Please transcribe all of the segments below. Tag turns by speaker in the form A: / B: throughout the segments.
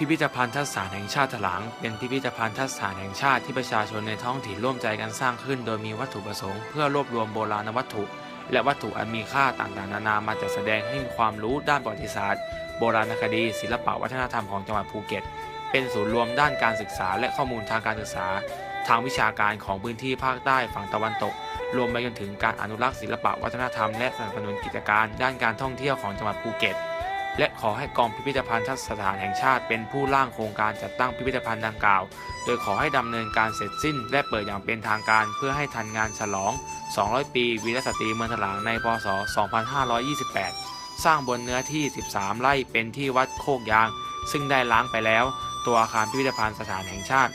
A: พิพิธภัณฑสถานแห่งชาติถลาง เป็นพิพิธภัณฑสถานแห่งชาติที่ประชาชนในท้องถิ่นร่วมใจกันสร้างขึ้น โดยมีวัตถุประสงค์เพื่อรวบรวมโบราณวัตถุ และวัตถุอันมีค่าต่างๆ นานามาจัดแสดงให้มีความรู้ด้านประวัติศาสตร์ โบราณคดี ศิลปวัฒนธรรมของจังหวัดภูเก็ต เป็นศูนย์รวมด้านการศึกษา และข้อมูลทางการศึกษา ทางวิชาการของพื้นที่ภาคใต้ฝั่งตะวันตก รวมไปจนถึงการอนุรักษ์ศิลปวัฒนธรรมและสนับสนุนกิจการด้านการท่องเที่ยวของจังหวัดภูเก็ต และขอให้กองพิพิธภัณฑ์ทัสถานแห่งชาติเป็นผู้ร่างโครงการจัดตั้งพิพิธภัณฑ์ดังกล่าว โดยขอให้ดำเนินการเสร็จสิ้น และเปิดอย่างเป็นทางการเพื่อให้ทันงานฉลอง 200 ปีวีรสตรีเมืองถลางในพศ 2528 สร้างบนเนื้อที่ 13 ไร่เป็นที่วัดโคกยาง ซึ่งได้ล้างไปแล้ว ตัวอาคารพิพิธภัณฑ์สถานแห่งชาติ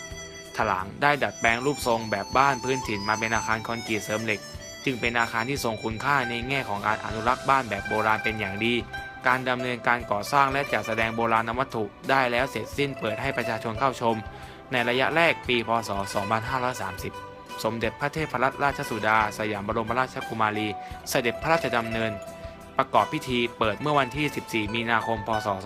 A: ถลางได้ดัดแปลงรูปทรงแบบบ้านพื้นถิ่นมาเป็นอาคารคอนกรีตเสริมเหล็ก จึงเป็นอาคารที่ทรงคุณค่าในแง่ของการอนุรักษ์บ้านแบบโบราณเป็นอย่างดี การดำเนินการก่อสร้างและจัดแสดงโบราณวัตถุได้แล้วเสร็จสิ้นเปิดให้ประชาชนเข้าชม ในระยะแรกปี พศ 2530 สมเด็จพระเทพรัตนราชสุดา สยามบรมราชกุมารี เสด็จพระราชดำเนิน ประกอบพิธีเปิดเมื่อวันที่ 14 มีนาคม พศ 2532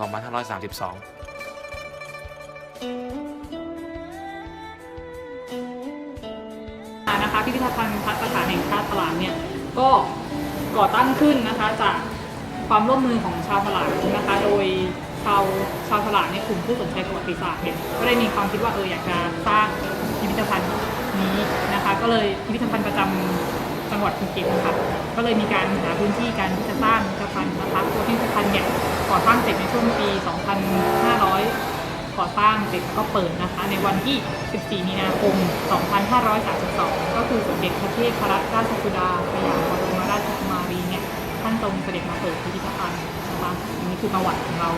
B: นะคะพิพิธภัณฑ์พัฒสถานแห่งชาติตลาดเนี่ยก็ก่อตั้งขึ้นนะคะจาก ความร่วมมือของชาวตลาดนะคะ โดยชาวชาวตลาดในกลุ่มผู้สนใจประวัติศาสตร์เนี่ยก็ได้มีความคิดว่าเอออยากจะสร้างพิพิธภัณฑ์นี้นะคะ ก็เลยพิพิธภัณฑ์ประจำจังหวัดภูเก็ตนะคะก็เลยมีการหาพื้นที่การที่จะสร้างพิพิธภัณฑ์นะคะตัวพิพิธภัณฑ์เนี่ยก่อสร้างเสร็จในช่วงปี 2500 ก่อสร้างเสร็จแล้วก็เปิดนะคะ ในวันที่ 14 มีนาคม 2532 ก็คือสมเด็จพระเทพรัตนราชสุดาสยามบรมราชกุมารี เนี่ยท่านทรงเสด็จมาเปิดพิพิธภัณฑ์นะคะอันนี้คือประวัติของเรา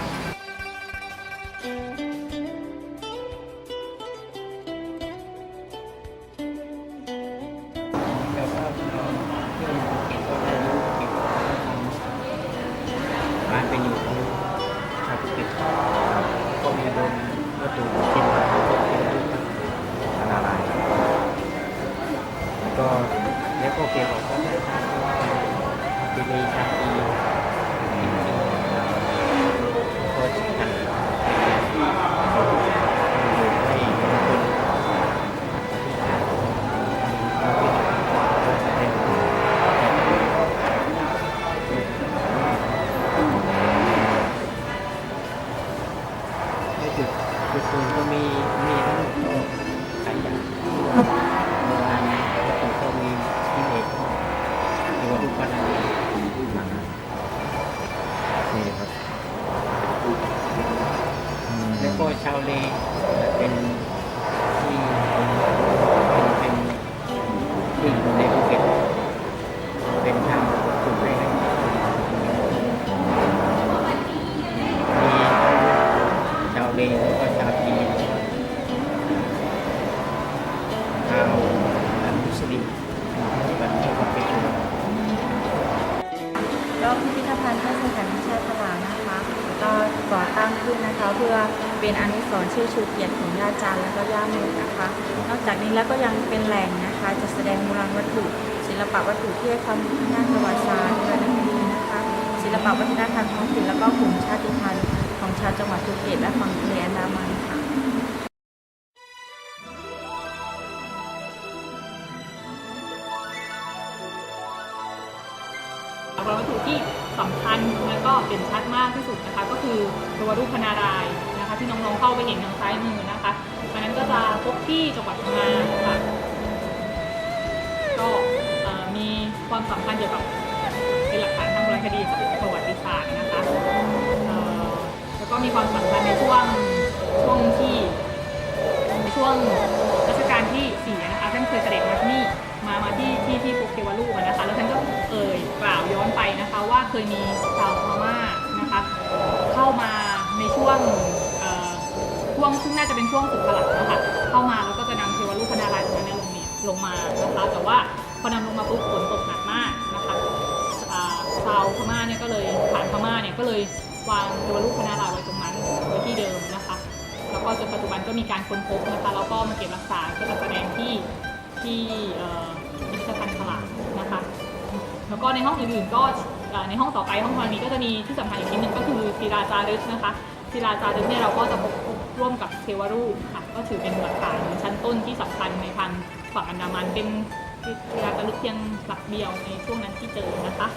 C: ก็เพื่อนภูเก็ตก็ได้รู้เก็บบ้านเป็นอยู่ของชาวภูเก็ตก็มีโดนวัตถุเช่นพวกเป็นรูปนาลายก็แล้วก็เก็บออกก็ได้ที่มีชาตี คือคุณก็มีมีทั้งขายอย่างโบราณวัตถุก็มีที่เอกหรือว่ารูปปั้นอะไรต่างๆนี่ครับแล้วก็ชาวเล ก่
D: อตั้งขึ้นนะคะ เพื่อเป็นอนุสรณ์ชื่อชูเกียรติของย่าจานและก็ย่าโมนะคะ นอกจากนี้แล้วก็ยังเป็นแหล่งนะคะจะแสดงโบราณวัตถุ ศิลปะวัตถุที่ให้ความรู้ทางด้านประวัติศาสตร์วรรณคดีนะคะ ศิลปะวัฒนธรรมท้องถิ่นแล้วก็กลุ่มชาติพันธุ์ของชาวจังหวัดภูเก็ตและฝั่งทะเลอันดามันค่ะ
B: วัตถุที่ สำคัญและก็เด่นชัดมากที่สุดนะคะ ก็คือตัวรูปพนารายนะคะ ที่น้องๆเข้าไปเห็นทางซ้ายมือนะคะอันนั้นก็จะพบที่จังหวัดพังงาค่ะก็มีความสำคัญเกี่ยวกับเป็นหลักฐานทางโบราณคดีประวัติศาสตร์นะคะแล้วก็มีความสำคัญในช่วงช่วงที่ช่วงรัชกาลที่สี่นะคะท่านเคยเสด็จมาที่นี่มามาที่ที่ที่ปุกเทวรูปนะคะแล้วท่านก็ เอ่ยกล่าวย้อนไปนะคะว่าเคยมีชาวพม่านะคะเข้ามาในช่วงช่วงซึ่งน่าจะเป็นช่วงสุขลักนะคะเข้ามาแล้วก็จะนำเทวรูปพนารายณ์ตรงนั้นลงเนี่ยลงมานะคะแต่ว่าพอนำลงมาปุ๊บฝนตกหนักมากนะคะชาวพม่าเนี่ยก็เลยฐานพม่าเนี่ยก็เลยวางเทวรูปพนารายณ์ไว้ตรงนั้นไว้ที่เดิมนะคะแล้วก็จนปัจจุบันก็มีการค้นพบนะคะแล้วก็มาเก็บรักษาก็จะแสดงที่ที่พิพิธภัณฑ์ฉลากนะคะ แล้วก็ในห้องอื่นๆก็ในห้องต่อไปห้องธรณีก็จะมีที่สำคัญอีกทีหนึ่งก็คือศิลาจารึกนะคะศิลาจารึกเนี่ยเราก็จะพบร่วมกับเทวรูปค่ะก็ถือเป็นหลักฐานชั้นต้นที่สำคัญในทางฝั่งอันดามันเป็นเวลาระลึกเพียงหลักเดียวในช่วงนั้นที่เจอนะคะ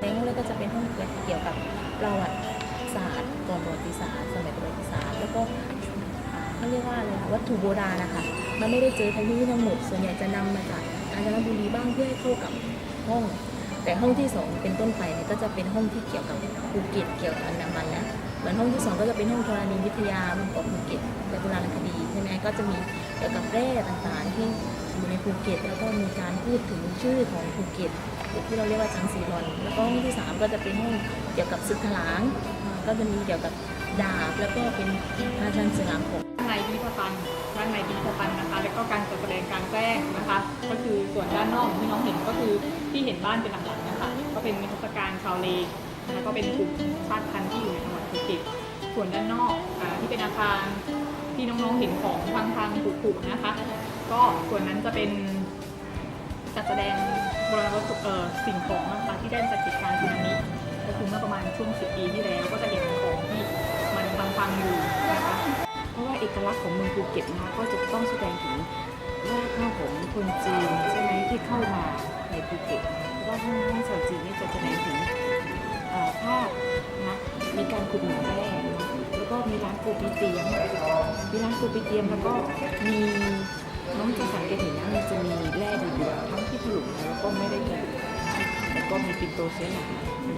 E: ในห้องแรกก็จะเป็นห้องเกี่ยวกับประวัติศาสตร์ก่ อนประวัติศาสตร์สมัยประวัติศาสตร์แล้วก็เขาเรียกว่าอะไรนะวัตถุโบราณนะคะมันไม่ได้เจอทั้งที่ทั้งหมด ส่วนใหญ่จะนำมาจากกาญจนบุรีบ้างเพื่อให้เข้ากับห้อง แต่ห้องที่สองเป็นต้นไปเนี่ยก็จะเป็นห้องที่เกี่ยวกับภูเก็ตเกี่ยวกับอันดามันแล้วเหมือนห้องที่สองก็จะเป็นห้องธรณีวิทยาบนเกาะภูเก็ตและโบราณคดีใช่ไหมก็จะมีเกี่ยวกับแร่ต่างๆที่อยู่ในภูเก็ต แล้วก็มีการพูดถึงชื่อของภูเก็ตหรือที่เราเรียกว่าจังซีรอน แล้วก็ห้องที่ 3 ก็จะเป็นห้องเกี่ยวกับศึกถลาง ก็จะมีเกี่ยวกับดาบแล้วก็เป็นพระราชันศึกถลางของ
B: ด้านในพิพิธภัณฑ์ด้านในพิพิธภัณฑ์นะคะ แล้วก็การจัดแสดงกลารแจ้งนะคะ ก็คือส่วนด้านนอกที่น้องเห็นก็คือที่เห็นบ้านเป็นหลังๆนะคะ ก็เป็นนิทรรศการชาวเลแล้วก็เป็นกลุ่มชาติพันธุ์ที่อยู่ในจังหวัดภูเก็ตส่วนด้านนอกอที่เป็นอาคารที่น้องๆเห็นของทางทางผูกๆนะคะ ก็ส่วนนั้นจะเป็นจัดแสดงโบราณวัตถุสิ่งของนะคะที่ได้จากเหตุการณ์สึนามิ มื่อประมาณช่วง10ปีที่แล้วก็จะเห็นของที่มันพังๆอยู่นะคะ
F: เพราะว่าเอกลักษณ์ของเมืองภูเก็ตนะคะก็จะต้องแสดงถึงรากเหง้าของคนจีนใช่ไหมที่เข้ามาในภูเก็ตเพราะว่าห้องชาวจีนนี่จะแสดงถึงภาพนะมีการขุดเหมืองแร่แล้วก็มีร้านปูปีเตียมมีร้านปูปีเตียมแล้วก็มีน้องจะสังเกตเห็น ก็มีปินโตเซนา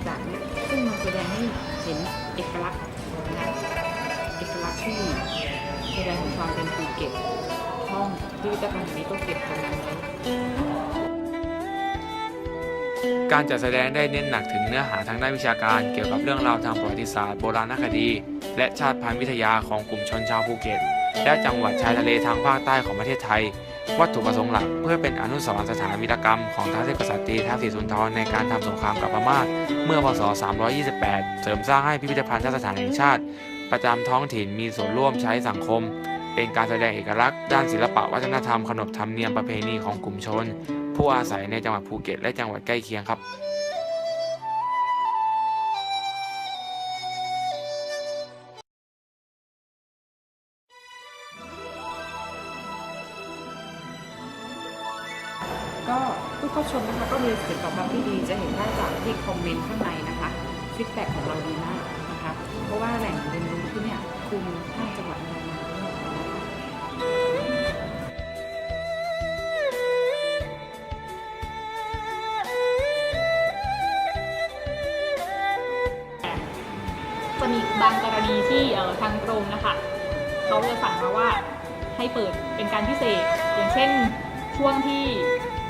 F: ต่างๆเนี่ยซึ่งมันแสดงให้เห็นเอกลักษณ์นะเอกลักษณ์ที่แสดงถึงความเป็นภูเก็ตห้องพิพิธภัณฑ์นี้ก็เก็บตรงนั้นไว้
A: การจัดแสดงได้เน้นหนักถึงเนื้อหาทางด้านวิชาการเกี่ยวกับเรื่องราวทางประวัติศาสตร์โบราณคดี และชาติพันธุ์วิทยาของกลุ่มชนชาวภูเก็ต และจังหวัดชายทะเลทางภาคใต้ของประเทศไทย วัตถุประสงค์หลักเพื่อเป็นอนุสรณ์สถานวีรกรรมของท้าวเทพกษัตริย์ตรีท้าวศรีสุนทรในการทำสงครามกับพม่าเมื่อพศ 328 เสริมสร้างให้พิพิธภัณฑ์สถานแห่งชาติ ประจำท้องถิ่นมีส่วนร่วมใช้สังคม เป็นการแสดงเอกลักษณ์ด้านศิลปะวัฒนธรรมขนบธรรมเนียมประเพณีของกลุ่มชน ผู้อาศัยในจังหวัดภูเก็ตและจังหวัดใกล้เคียงครับ
F: ชมนะคะก็มีเสียงตอบรับที่ดีจะเห็นได้จากที่คอมเมนต์ข้างในนะคะฟีดแบ็กของเราดีมากนะคะ เพราะว่าแหล่งเรียนรู้ที่เนี่ยคุมห้าจังหวัดนดามันทั้งหมดนะคะ
B: จะมีบางกรณีที่ทางกรมนะคะเขาจะสั่งมาว่าให้เปิดเป็นการพิเศษ อย่างเช่น ช่วงที่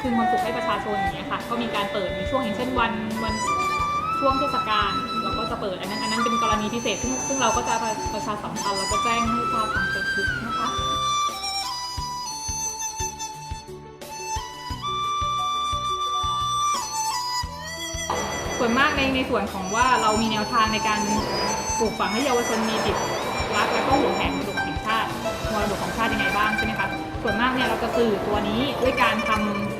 B: คืนความสุขให้ประชาชนอย่างเงี้ยค่ะ ก็มีการเปิดในช่วงอย่างเช่นวันวันช่วงเทศกาลเราก็จะเปิดอันนั้นอันนั้นเป็นกรณีพิเศษซึ่งซึ่งเราก็จะประชาสัมพันธ์แล้วก็แจ้งให้ทราบทางเฟซบุ๊กนะคะส่วนมากในในส่วนของว่าเรามีแนวทางในการปลูกฝังให้เยาวชนมีจิตรักและก็หวงแหนมรดกแห่งชาติมรดกของชาติยังไงบ้างใช่ไหมคะ ส่วนมากเนี่ยเราจะสื่อตัวนี้ด้วยการท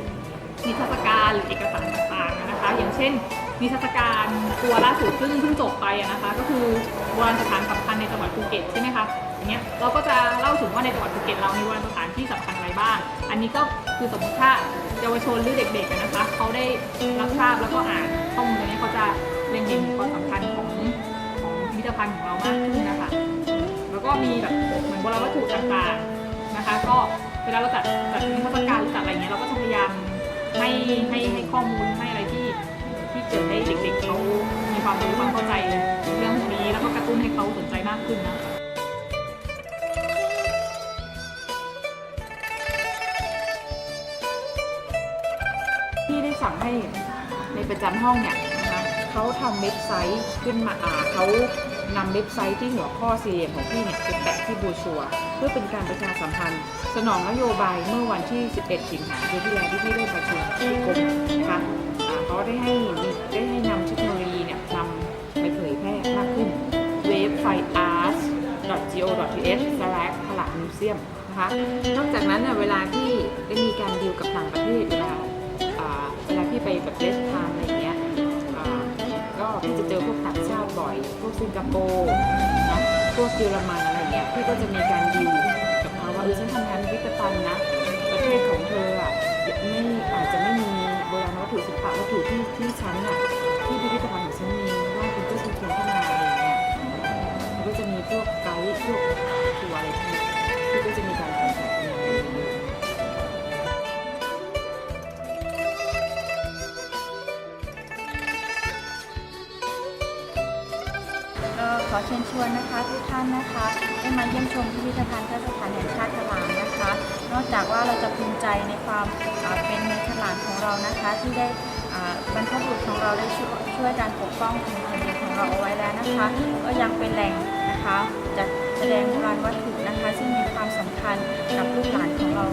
B: ำนิทรรศการหรือเอกสารต่างๆนะคะ อย่างเช่น นิทรรศการตัวล่าสุดซึ่งเพิ่งจบไปอะนะคะ ก็คือโบราณสถานสำคัญในจังหวัดภูเก็ตใช่ไหมคะอย่างเงี้ยเราก็จะเล่าถึงว่าในจังหวัดภูเก็ตเรามีโบราณสถานที่สำคัญอะไรบ้าง อันนี้ก็คือสมมติถ้าเยาวชนหรือเด็กๆนะคะเขาได้รับทราบแล้วก็อ่านข้อมูลตรงนี้เขาจะเล็งเห็นความสำคัญของของพิพิธภัณฑ์ของเรามากขึ้นนะคะ แล้วก็มีแบบเหมือนโบราณวัตถุต่างๆนะคะ ก็ เวลาเราจัดจัดนิทรรศการหรือจัดอะไรเงี้ยเราก็จะพยายามให้ให้ให้ข้อมูลให้อะไรที่ที่เกิดให้เด็กๆเขามีความรู้ความเข้าใจเรื่องพวกนี้แล้วก็กระตุ้นให้เขาสนใจมากขึ้นนะคะ
F: ที่ได้สั่งให้ในประจำห้องเนี่ยนะคะเขาทำเว็บไซต์ขึ้นมาอ่าเขา นำเว็บไซต์ที่หัวข้อสี่เหลี่ยมของพี่เนี่ยไปแปะที่บรชัว เพื่อเป็นการประชาสัมพันธ์ สนองนโยบายเมื่อวันที่ 11 สิงหาคมที่แล้วที่พี่ได้ประชุมที่กรมนะคะเขาได้ให้ได้ให้นำเทคโนโลยีเนี่ยนำไปเผยแพร่มากขึ้นเว็บไซต์ arts.go.th ผลักมิวเซียมนะคะนอกจากนั้นเน่ะเวลาที่ได้มีการดีลกับต่างประเทศเวลาอ่าไปลาพี่ไปแบบเดสทามอะไรางชาติบ่อยพวกสิงคโปร์นะพวกเยอรมันอะไรเงี้ยพี่ก็จะมีการดิวกับเขาว่าเออฉันทำงานพิพิธภัณฑ์นะประเทศของเธออะไม่อาจจะไม่มีโบราณวัตถุศิลปะวัตถุที่ที่ฉันอะที่พิพิธภัณฑ์ วนนะคะ
D: ทุกท่านนะคะได้มาเยี่ยมชมพิพิธภัณฑ์สถานแห่งชาติถลางนะคะ นอกจากว่าเราจะภูมิใจในความเป็นในถลางของเรานะคะ ที่ได้บรรพบุรุษของเราได้ช่วยช่วยการปกป้องถิ่นแผ่นดินของเราเอาไว้แล้วนะคะ ก็ยังเป็นแหล่งนะคะจัดแสดงโบราณวัตถุนะคะ ซึ่งมีความสำคัญกับลูกหลานของเรา